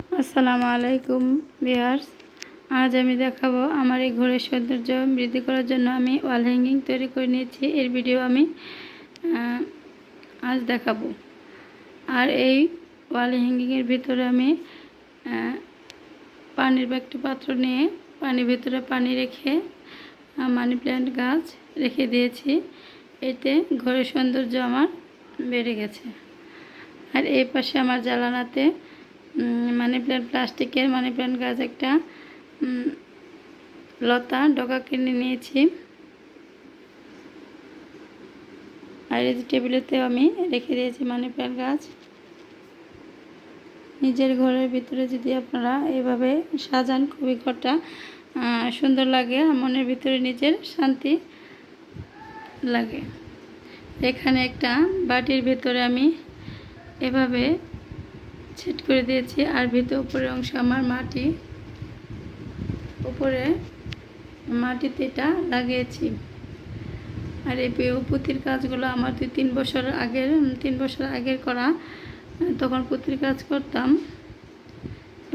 আসসালামু আলাইকুম বিয়ার্স আজ আমি দেখাবো আমার এই ঘরের সৌন্দর্য বৃদ্ধি করার জন্য আমি ওয়াল হ্যাঙ্গিং তৈরি করে নিয়েছি। এর ভিডিও আমি আজ দেখাবো। আর এই ওয়াল হ্যাঙ্গিংয়ের ভিতরে আমি পানির একটি পাত্র নিয়ে পানির ভিতরে পানি রেখে মানি প্ল্যান্ট গাছ রেখে দিয়েছি। এতে ঘরের সৌন্দর্য আমার বেড়ে গেছে। আর এই পাশে আমার জ্বালানাতে মানি প্ল্যান্ট প্লাস্টিকের মানি প্ল্যান্ট গাছ একটা লতা, ডগা কিনে নিয়েছি। আর এই টেবিলেতেও আমি রেখে দিয়েছি মানি প্ল্যান্ট গাছ। নিজের ঘরের ভিতরে যদি আপনারা এভাবে সাজান, খুবই ঘরটা সুন্দর লাগে। মনের ভিতরে নিজের শান্তি লাগে। এখানে একটা বাটির ভিতরে আমি এভাবে সেট করে দিয়েছি আর ভিতরে উপরের অংশ আমার মাটি। উপরে মাটিতে এটা লাগিয়েছি। আর এই পুঁতির কাজগুলো আমার দুই তিন বছর আগের, তিন বছর আগের করা, তখন পুঁতির কাজ করতাম।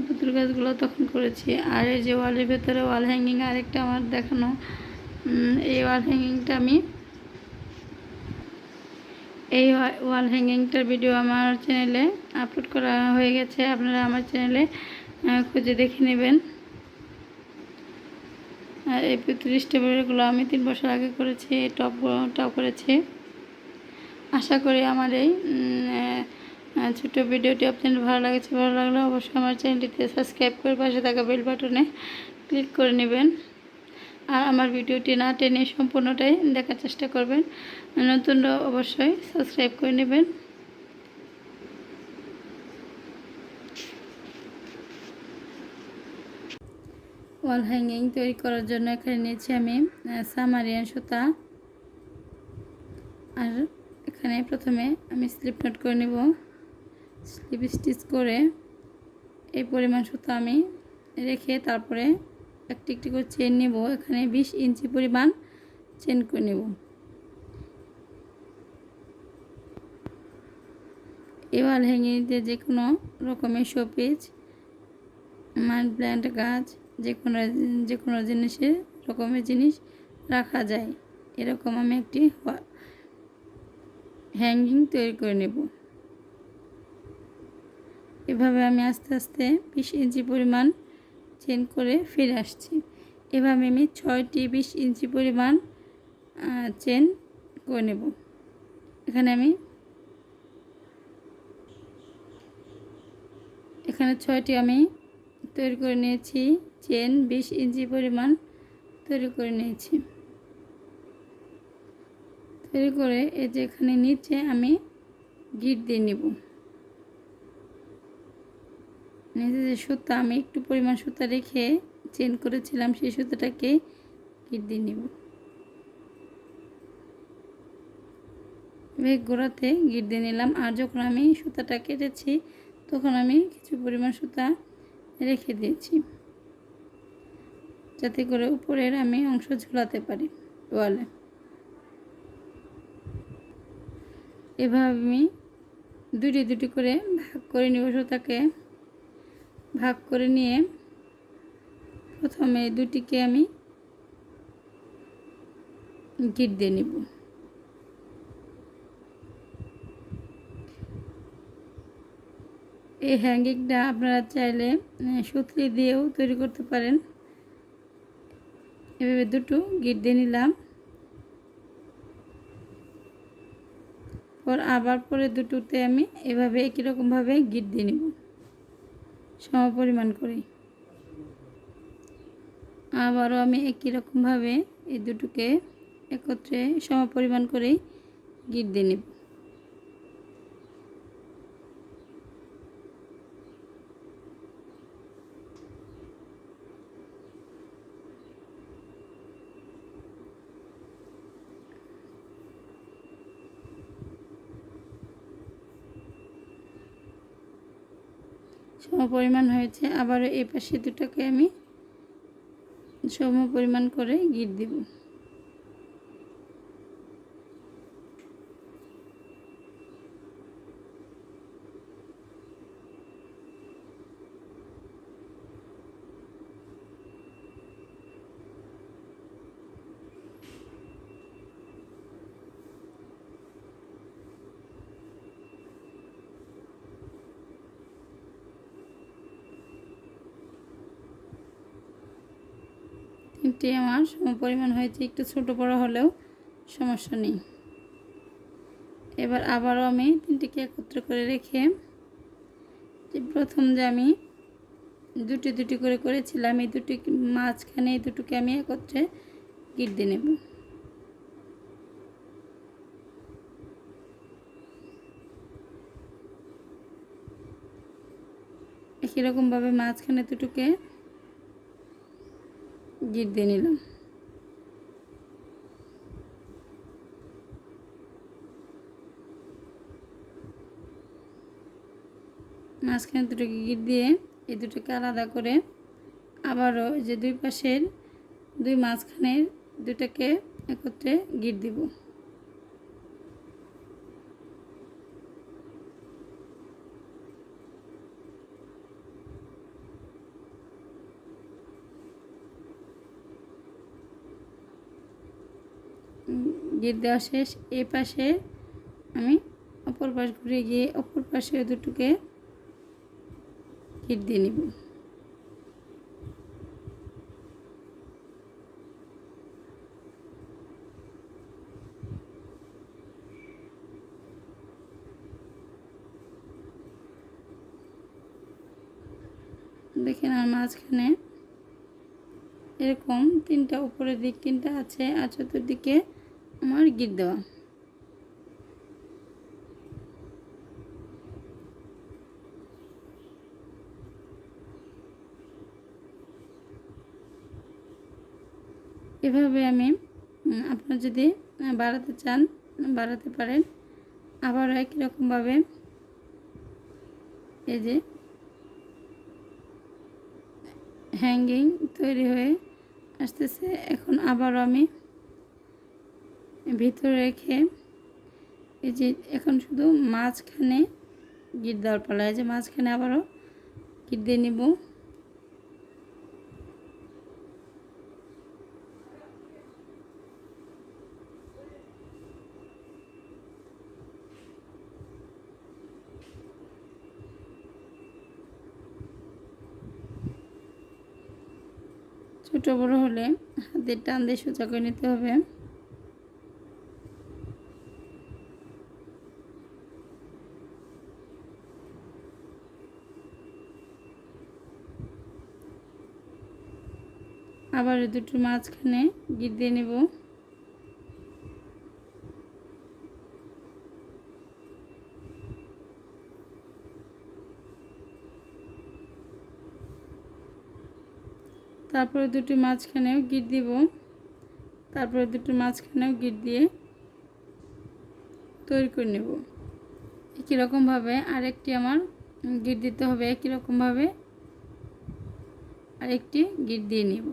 পুতুল কাজগুলো তখন করেছি। আর এই যে ওয়ালের ভেতরে ওয়াল হ্যাঙ্গিং আরেকটা আমার দেখানো এই ওয়াল হ্যাঙ্গিংটা আমি এই ওয়াল হ্যাঙ্গিংটার ভিডিও আমার চ্যানেলে আপলোড করা হয়ে গেছে। আপনারা আমার চ্যানেলে খুঁজে দেখে নেবেন। আর এই পুতুল স্টেবলগুলো আমি তিন বছর আগে করেছি টপ টপ করেছি। আশা করি আমার এই ছোটো ভিডিওটি আপনাদের ভালো লাগছে, ভালো লাগলে অবশ্যই আমার চ্যানেলটিতে সাবস্ক্রাইব করে পাশে থাকা বেল বাটনে ক্লিক করে নেবেন। আর আমার ভিডিওটি না টেনে সম্পূর্ণটাই দেখার চেষ্টা করবেন। নতুনরা অবশ্যই সাবস্ক্রাইব করে নেবেন। ওয়াল হ্যাঙ্গিং তৈরি করার জন্য এখানে নিয়েছি আমি সামারিয়ান সুতা। আর এখানে প্রথমে আমি স্লিপ নোট করে নেব। স্লিপ স্টিচ করে এই পরিমাণ সুতা আমি রেখে তারপরে একটি একটি করে চেন নেব। এখানে বিশ ইঞ্চি পরিমাণ চেন করে নেব। এবার হ্যাঙ্গিংতে যে কোনো রকমের শোপিস মানি প্ল্যান্ট গাছ, যে কোনো যে কোনো জিনিসের রকমের জিনিস রাখা যায়। এরকম আমি একটি হ্যাঙ্গিং তৈরি করে নেব। এভাবে আমি আস্তে আস্তে বিশ ইঞ্চি পরিমাণ চেন করে ফিরে আসছি। এভাবে আমি ছয়টি বিশ ইঞ্চি পরিমাণ চেন করে নেব। এখানে আমি এখানে ছয়টি আমি তৈরি করে নিয়েছি। চেন বিশ ইঞ্চি পরিমাণ তৈরি করে নিয়েছি। তৈরি করে এই যে এখানে নিচে আমি গিট দিয়ে নেব। নিচে যে সুতা, আমি একটু পরিমাণ সুতা রেখে চেন করেছিলাম, সেই সুতাটাকে গিট দিয়ে নেব। এবার গোড়াতে গিট দিয়ে নিলাম। আর যখন আমি সুতাটা কেটেছি তখন আমি কিছু পরিমাণ সুতা রেখে দিয়েছি, যাতে করে উপরের আমি অংশ ঝুলাতে পারি ওয়ালে। এভাবে আমি দুটি দুটি করে ভাগ করে নিব সুতাকে। ভাগ করে নিয়ে প্রথমে দুটিকে আমি গিট দিয়ে নিব। এই হ্যাঙ্গিংটা আপনারা চাইলে সুতলি দিয়েও তৈরি করতে পারেন। এভাবে দুটো গিট দিয়ে নিলাম। পর আবার পরে দুটোতে আমি এভাবে একই রকমভাবে গিট দিয়ে নিব। সম পরিমাণ করে। আবারও আমি একই রকমভাবে এই দুটোকে একত্রে সম পরিমাণ করেই গিট দিয়ে নেব। সম পরিমাণ হয়েছে আবারও এই পাশে দুটোকে আমি সম পরিমাণ করে গিট দিব। তিনটি আমার সম পরিমাণ হয়েছে, একটু ছোট বড় হলেও সমস্যা নেই। এবার আবারও আমি তিনটিকে একত্র করে রেখে প্রথম যে আমি দুটি দুটি করে করেছিলাম, এই দুটি মাঝখানে এই দুটোকে আমি একত্রে গিট দিয়ে নেব। একই মাঝখানে দুটোকে গিট দিয়ে নিলাম। মাঝখানে দুটোকে গিট দিয়ে এই দুটোকে আলাদা করে আবারও যে দুই পাশের দুই মাঝখানের দুটাকে একত্রে গিট দিব। গিট দেওয়া শেষ এই পাশে আমি অপর পাশ ঘুরে গিয়ে অপর পাশে দুটোকে গিট দিয়ে নিব। দেখেন আমার মাঝখানে এরকম তিনটা উপরের দিক তিনটা আছে আর চতুর্দিকে আমার গিট দেওয়া। এভাবে আমি আপনার যদি বাড়াতে চান, বাড়াতে পারেন আবার একই রকমভাবে, এই যে হ্যাঙ্গিং তৈরি হয়ে আসতেছে। এখন আবারও আমি ভিতরে রেখে এই যে এখন শুধু মাঝখানে গিট দেওয়ার পালা। এই যে মাঝখানে আবারও গিট দিয়ে নিব। ছোটো বড়ো হলে হাতের টান দিয়ে সোজা করে নিতে হবে। আবার দুটোর মাঝখানে গিট দিয়ে নেব। তারপরে দুটি মাঝখানেও গিট দিব। তারপরে দুটি মাঝখানেও গিট দিয়ে তৈরি করে নেব। একই রকমভাবে আরেকটি আমার গিট দিতে হবে, একই রকমভাবে আরেকটি গিট দিয়ে নেব।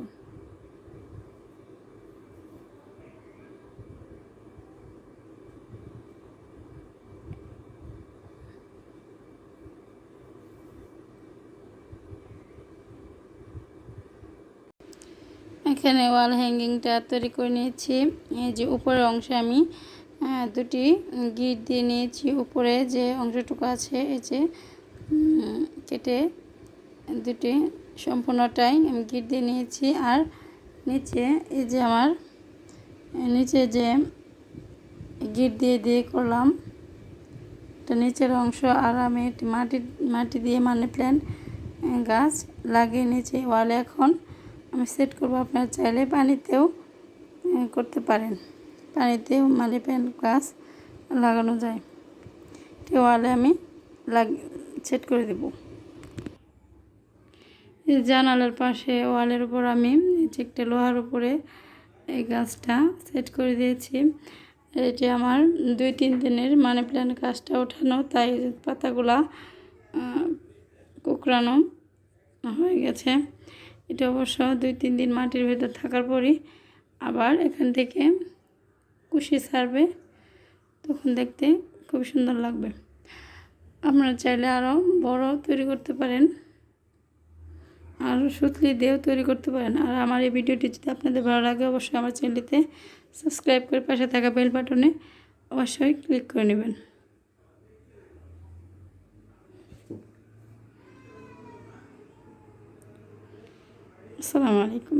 এখানে ওয়াল হ্যাঙ্গিংটা তৈরি করে নিয়েছি। এই যে উপরের অংশে আমি দুটি গিট দিয়ে নিয়েছি। উপরে যে অংশটুকু আছে, এই যে কেটে দুটি সম্পূর্ণটাই আমি গিট দিয়ে নিয়েছি। আর নিচে এই যে আমার, নিচে যে গিট দিয়ে দিয়ে করলাম, এটা নিচের অংশ। আর আমি মাটি মাটি দিয়ে মানি প্ল্যান্ট গাছ লাগিয়ে নিয়েছি ওয়ালে এখন। আমি সেট করব আপনারা চাইলে পানিতেও করতে পারেন। পানিতেও মানি প্ল্যান্ট গাছ লাগানো যায়। ওয়ালে আমি লাগ, সেট করে দেব। জানালার পাশে ওয়ালের উপর আমি একটা লোহার উপরে এই গাছটা সেট করে দিয়েছি। এটি আমার দুই তিন দিনের মানি প্ল্যান্ট গাছটা ওঠানো, তাই পাতাগুলা কুকরানো হয়ে গেছে। এটা অবশ্য দুই, তিন দিন মাটির ভেতর থাকার পরই আবার এখান থেকে কুশি ছাড়বে, তখন দেখতে খুব সুন্দর লাগবে। আপনারা চাইলে আরও বড় তৈরি করতে পারেন, আর সুতলি দিয়েও তৈরি করতে পারেন। আর আমার এই ভিডিওটি যদি আপনাদের ভালো লাগে, অবশ্যই আমার চ্যানেলটিতে সাবস্ক্রাইব করে পাশে থাকা বেল বাটনে অবশ্যই ক্লিক করে নেবেন। আসসালামু আলাইকুম।